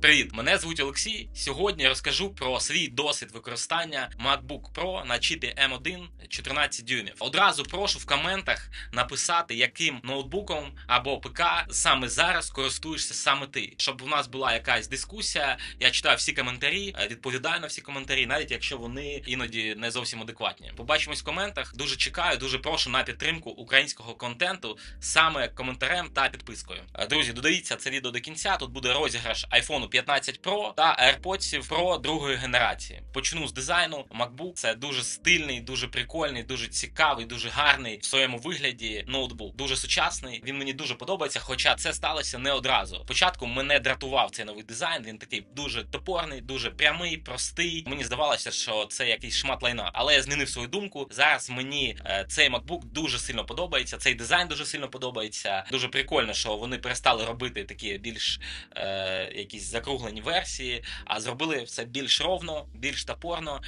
Привіт, мене звуть Олексій. Сьогодні я розкажу про свій досвід використання MacBook Pro на чіпі M1 14 дюймів. Одразу прошу в коментах написати, яким ноутбуком або ПК саме зараз користуєшся саме ти, щоб у нас була якась дискусія. Я читаю всі коментарі, е, відповідаю на всі коментарі, навіть якщо вони іноді не зовсім адекватні. Побачимось в коментах. Дуже чекаю, дуже прошу на підтримку українського контенту саме коментарем та підпискою. Е, Друзі, додивіться це відео до кінця. Тут буде розіграш iPhone 15 Pro та AirPods Pro другої генерації. Почну з дизайну. MacBook це дуже стильний, дуже прикольний, дуже цікавий, дуже гарний в своєму вигляді ноутбук. Дуже сучасний. Він мені дуже подобається, хоча це сталося не одразу. Спочатку мене дратував цей новий дизайн. Він такий дуже топорний, дуже прямий, простий. Мені здавалося, що це якийсь шмат лайна. Але я змінив свою думку. Зараз мені е, цей MacBook дуже сильно подобається. Цей дизайн дуже сильно подобається. Дуже прикольно, що вони перестали робити такі більш е, якісь закруглені версії, а зробили все більш ровно, більш топорно,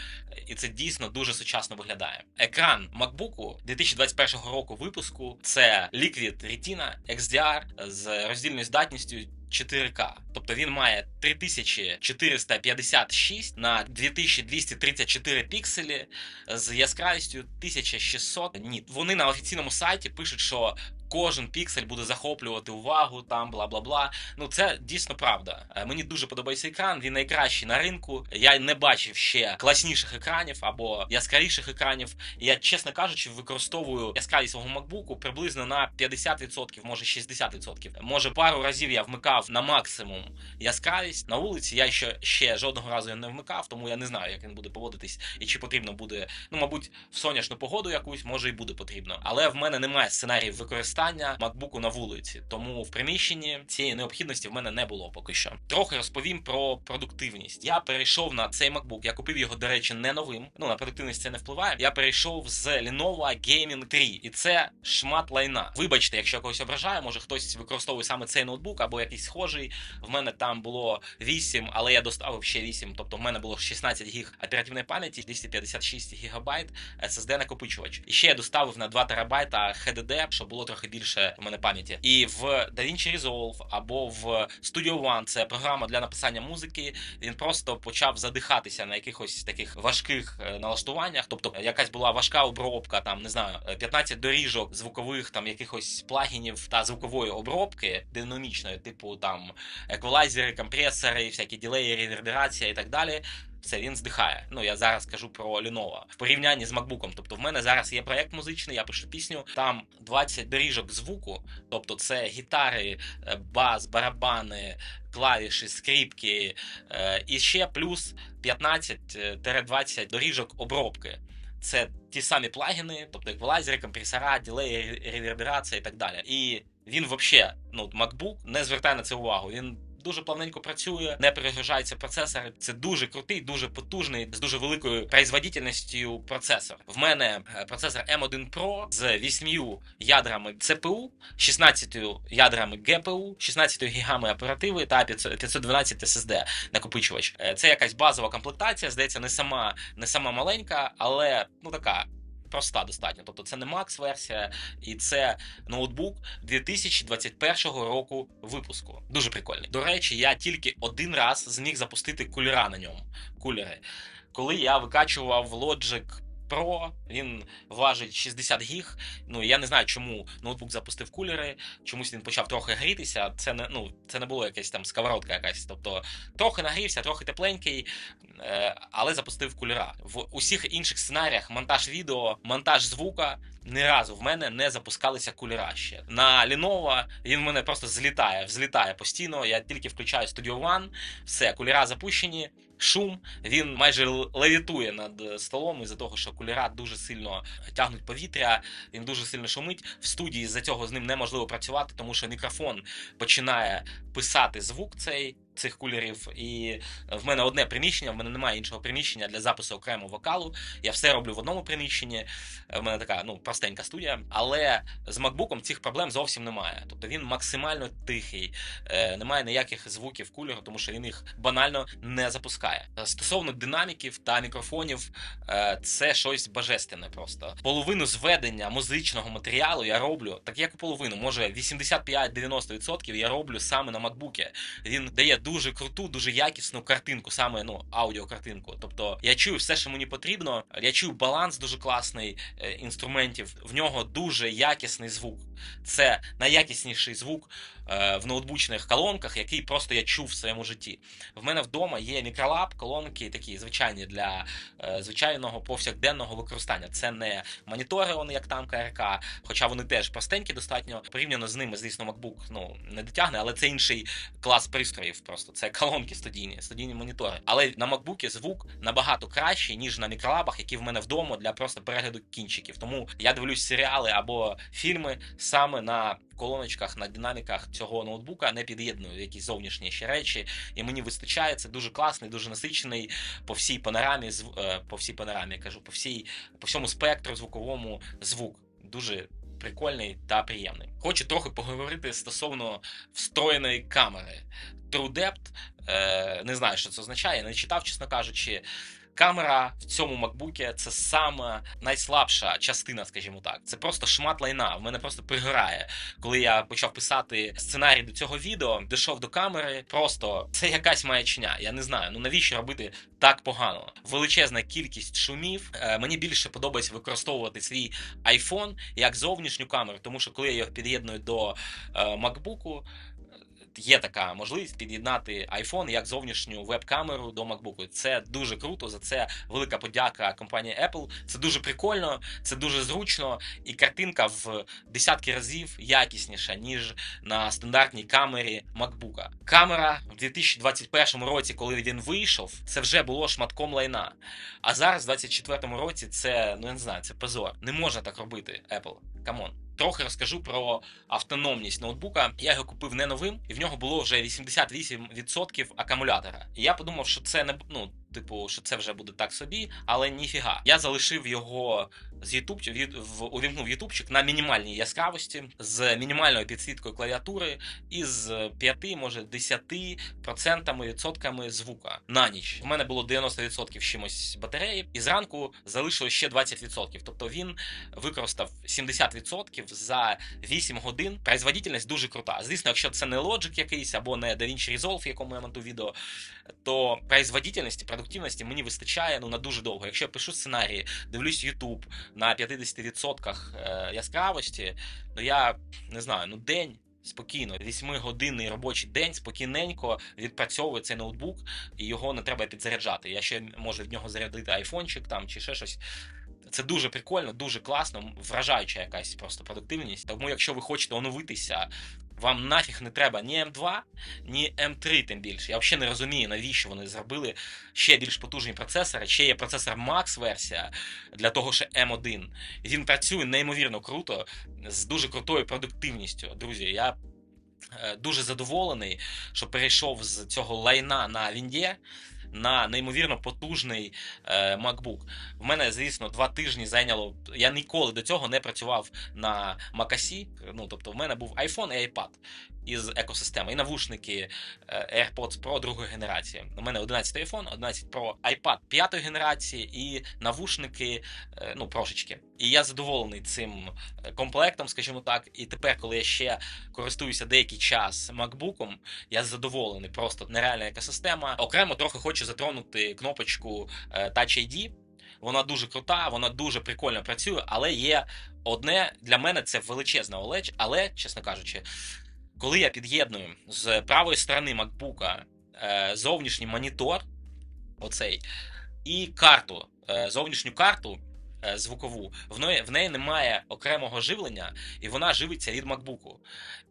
і це дійсно дуже сучасно виглядає. Екран MacBook 2021 року випуску це Liquid Retina XDR з роздільною здатністю. 4К, тобто він має 3456 на 2234 пікселі з яскравістю 1600 ніт. Вони на офіційному сайті пишуть, що кожен піксель буде захоплювати увагу, там бла бла бла. Ну це дійсно правда. Е, Мені дуже подобається екран. Він найкращий на ринку. Я не бачив ще класніших екранів або яскравіших екранів. Я, чесно кажучи, використовую яскравість свого MacBook приблизно на 50%, може 60%. Може, пару разів я вмикав на максимум яскравість на вулиці. Я ще ще жодного разу не вмикав, тому я не знаю, як він буде поводитись і чи потрібно буде. Ну, мабуть, в сонячну погоду якусь може і буде потрібно. Але в мене немає сценаріїв використання макбуку на вулиці, тому в приміщенні цієї необхідності в мене не було поки що. Трохи розповім про продуктивність. Я перейшов на цей MacBook. Я купив його, до речі, не новим. Ну на продуктивність це не впливає. Я перейшов з Lenovo Gaming 3, і це шмат лайна. Вибачте, якщо я когось ображаю, може хтось використовує саме цей ноутбук або якийсь схожий. В мене там було 8, але я доставив ще 8. Тобто в мене було 16 гіг оперативної пам'яті, 256 гігабайт SSD накопичувач. І ще я доставив на 2 терабайта HDD, щоб було трохи більше в мене пам'яті. І в DaVinci Resolve або в Studio One, це програма для написання музики. Він просто почав задихатися на якихось таких важких е, налаштуваннях. Тобто якась була важка обробка, там не знаю, е, 15 доріжок звукових, там якихось плагінів та звукової обробки динамічної, типу там еквалайзери, компресори, всякі ділеї, реверберація і так далі. Все, він здихає. Ну я зараз кажу про Lenovo. в порівнянні з MacBook. Тобто, в мене зараз є проект музичний, я пишу пісню. Там 20 доріжок звуку, тобто це гітари, е, бас, барабани, клавіші, скріпки, е, і ще плюс 15-20 доріжок обробки. Це ті самі плагіни, тобто еквалайзери, компресора, ділеї, реверберація і так далі. І він взагалі, ну, MacBook не звертає на це увагу. Він дуже плавненько працює, не перегружається процесор. Це дуже крутий, дуже потужний, з дуже великою производительністю процесор. В мене е, процесор M1 Pro з 8 ядрами CPU, 16 ядрами GPU, 16 гігами оперативи та 500 512 SSD накопичувач. Е, Це якась базова комплектація, здається, не сама не сама маленька, але ну така. Проста достатньо, тобто це не Max версія, і це ноутбук 2021 року випуску. Дуже прикольний. До речі, я тільки один раз зміг запустити кулера на ньому. Кулери. Коли я викачував Logic Pro, він важить 60 гіг. Ну я не знаю, чому ноутбук запустив кулери, чомусь він почав трохи грітися. Це не ну це не було якась там сковородка якась. Тобто трохи нагрівся, трохи тепленький, е, але запустив кулера. В усіх інших сценаріях монтаж відео, монтаж звука. Ні разу в мене не запускалися кулера ще. На Lenovo він в мене просто злітає, взлітає постійно. Я тільки включаю Studio One, все, кулера запущені, шум. Він майже левітує над столом із-за того, що кулера дуже сильно тягнуть повітря, він дуже сильно шумить. В студії з-за цього з ним неможливо працювати, тому що мікрофон починає писати звук цей. Цих кулерів, і в мене одне приміщення, в мене немає іншого приміщення для запису окремо вокалу. Я все роблю в одному приміщенні. В мене така ну простенька студія, але з MacBook цих проблем зовсім немає. Тобто він максимально тихий, е, немає ніяких звуків кулеру, тому що він їх банально не запускає. Е, Стосовно динаміків та мікрофонів, е, це щось божественне просто. Половину зведення музичного матеріалу я роблю, так як половину, може 85-90% я роблю саме на MacBook. Він дає дуже круту, дуже якісну картинку, саме ну аудіокартинку. Тобто я чую все, що мені потрібно. Я чую баланс дуже класний е, інструментів. В нього дуже якісний звук. Це найякісніший звук в ноутбучних колонках, який просто я чув в своєму житті. В мене вдома є мікролаб, колонки такі звичайні для е, звичайного повсякденного використання. Це не монітори, вони як там КРК, хоча вони теж простенькі, достатньо порівняно з ними, звісно, MacBook ну не дотягне, але це інший клас пристроїв. Просто це колонки студійні, студійні монітори. Але на MacBook звук набагато кращий, ніж на мікролабах, які в мене вдома для просто перегляду кінчиків. Тому я дивлюсь серіали або фільми саме на колоночках, на динаміках цього ноутбука, не під'єдную якісь зовнішні ще речі, і мені вистачає. Це дуже класний, дуже насичений по всій панорамі, е, по всій панорамі, кажу, по всій по всьому спектру звуковому звук. Дуже прикольний та приємний. Хочу трохи поговорити стосовно встроєної камери. TrueDepth, е, не знаю, що це означає, не читав, чесно кажучи. Камера в цьому макбуці це саме найслабша частина, скажімо так. Це просто шмат лайна. В мене просто пригорає. Коли я почав писати сценарій до цього відео, дійшов до камери. Просто це якась маячня. Я не знаю. Ну навіщо робити так погано? Величезна кількість шумів. Е, мені більше подобається використовувати свій iPhone як зовнішню камеру, тому що коли я його під'єдную до е, макбуку є така можливість під'єднати iPhone як зовнішню веб-камеру до MacBook. Це дуже круто. За це велика подяка компанії Apple. Це дуже прикольно, це дуже зручно, і картинка в десятки разів якісніша ніж на стандартній камері MacBook. Камера в 2021 році, коли він вийшов, це вже було шматком лайна. А зараз, в 2024 році, це ну я не знаю, це позор. Не можна так робити. Apple. Камон. Трохи розкажу про автономність ноутбука. Я його купив не новим, і в нього було вже 88% акумулятора. І я подумав, що це не ну, типу, що це вже буде так собі, але ніфіга. Я залишив його з YouTube, від, в, увімкнув ютубчик на мінімальній яскравості з мінімальною підсвіткою клавіатури і з 5, може 10% відсотками звука на ніч. У мене було 90% чимось батареї, і зранку залишилось ще 20%. Тобто він використав 70% за 8 годин. Производительність дуже крута. Звісно, якщо це не Logic якийсь або не DaVinci Resolve, якому я монтую відео, то производительності, продуктивності мені вистачає ну на дуже довго. Якщо я пишу сценарії, дивлюсь YouTube на 50% е, яскравості, ну я не знаю, ну день. Спокійно, 8-годинний робочий день, спокійненько відпрацьовує цей ноутбук, і його не треба підзаряджати. Я ще можу від нього зарядити айфончик там чи ще щось. Це дуже прикольно, дуже класно, вражаюча якась просто продуктивність. Тому, якщо ви хочете оновитися вам нафіг не треба ні М2, ні М3, тим більше. Я взагалі не розумію, навіщо вони зробили ще більш потужні процесори. Ще є процесор Max версія для того, що М1. Він працює неймовірно круто, з дуже крутою продуктивністю. Друзі, я е, дуже задоволений, що перейшов з цього лайна на Вінді на неймовірно потужний е, MacBook. В мене, звісно, два тижні зайняло. Я ніколи до цього не працював на MacOS, Ну тобто, в мене був iPhone і iPad із екосистеми. І навушники е, AirPods Pro другої генерації. У мене 11 iPhone, 11 Pro iPad п'ятої генерації і навушники, е, ну, прошечки. І я задоволений цим комплектом, скажімо так. І тепер, коли я ще користуюся деякий час MacBook, я задоволений, просто нереальна екосистема. Окремо трохи хочу затронути кнопочку Touch ID. Вона дуже крута, вона дуже прикольно працює, але є одне для мене це величезна олеч, але, чесно кажучи, коли я під'єдную з правої сторони MacBook е, зовнішній монітор, оцей, і карту, е, зовнішню карту е, звукову, в неї, в неї немає окремого живлення, і вона живиться від MacBook.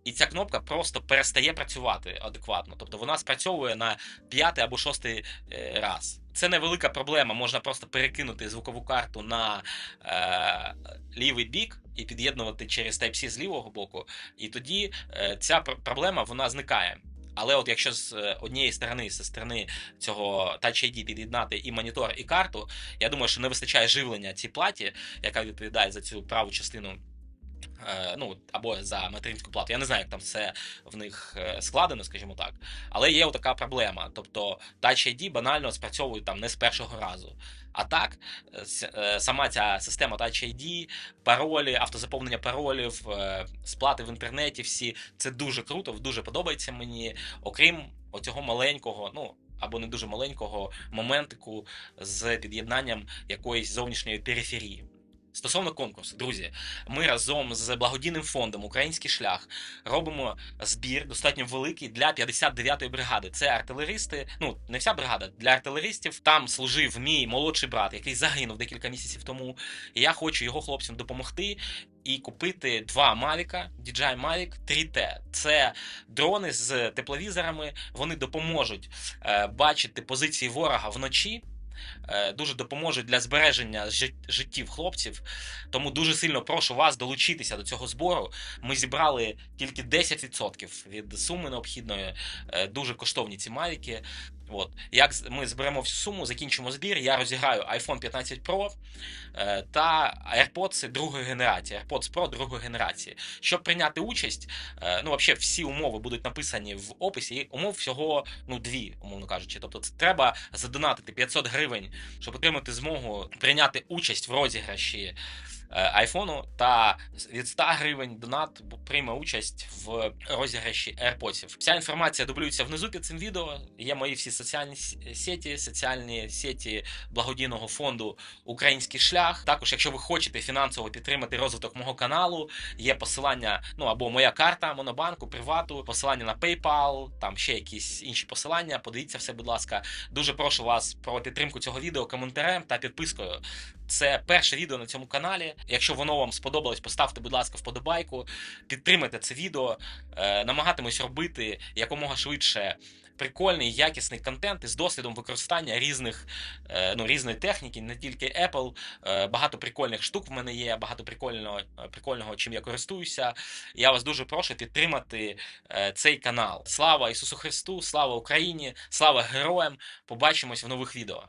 І ця кнопка просто перестає працювати адекватно. Тобто вона спрацьовує на п'ятий або шостий раз. Це невелика проблема, можна просто перекинути звукову карту на е, лівий бік і під'єднувати через Type-C з лівого боку, і тоді е, ця проблема вона зникає. Але от якщо з е, однієї сторони, зі сторони цього Touch ID під'єднати і монітор, і карту, я думаю, що не вистачає живлення цій платі, яка відповідає за цю праву частину ну або за материнську плату. Я не знаю, як там все в них е, складено, скажімо так. Але є така проблема. Тобто Touch ID банально спрацьовує там не з першого разу. А так, е, сама ця система Touch ID, паролі, автозаповнення паролів, сплати в інтернеті, всі це дуже круто, дуже подобається мені. Окрім оцього маленького, ну або не дуже маленького моментику з під'єднанням якоїсь зовнішньої периферії. Стосовно конкурсу, друзі, ми разом з благодійним фондом Український шлях робимо збір достатньо великий для 59-ї бригади. Це артилеристи. Ну не вся бригада для артилеристів. Там служив мій молодший брат, який загинув декілька місяців тому. І я хочу його хлопцям допомогти і купити два Mavic, DJI Mavic 3T. Це дрони з тепловізорами. Вони допоможуть е, бачити позиції ворога вночі. Е, Дуже допоможуть для збереження жит- життів хлопців. Тому дуже сильно прошу вас долучитися до цього збору. Ми зібрали тільки 10% від суми необхідної. Е, Дуже коштовні ці мавіки. От як ми зберемо всю суму, закінчимо збір. Я розіграю iPhone 15 Pro е, та AirPods другої генерації. AirPods Pro другої генерації. Щоб прийняти участь, е, ну взагалі всі умови будуть написані в описі. І умов всього ну дві, умовно кажучи. Тобто, це треба задонатити 500 гривень, щоб отримати змогу прийняти участь в розіграші айфону та від 100 гривень донат прийме участь в розіграші AirPods. Вся інформація дублюється внизу під цим відео. Є мої всі соціальні сеті, соціальні сеті благодійного фонду Український шлях. Також, якщо ви хочете фінансово підтримати розвиток мого каналу, є посилання, ну або моя карта Монобанку, привату, посилання на PayPal, там ще якісь інші посилання. Подивіться все, будь ласка. Дуже прошу вас про підтримку цього відео коментарем та підпискою. Це перше відео на цьому каналі. Якщо воно вам сподобалось, поставте, будь ласка, вподобайку, підтримайте це відео. Е, намагатимусь робити якомога швидше прикольний, якісний контент із досвідом використання різних, е, ну, різної техніки, не тільки Apple. Е, багато прикольних штук в мене є, багато прикольного, прикольного, чим я користуюся. Я вас дуже прошу підтримати цей канал. Слава Ісусу Христу, слава Україні, слава героям! Побачимось в нових відео.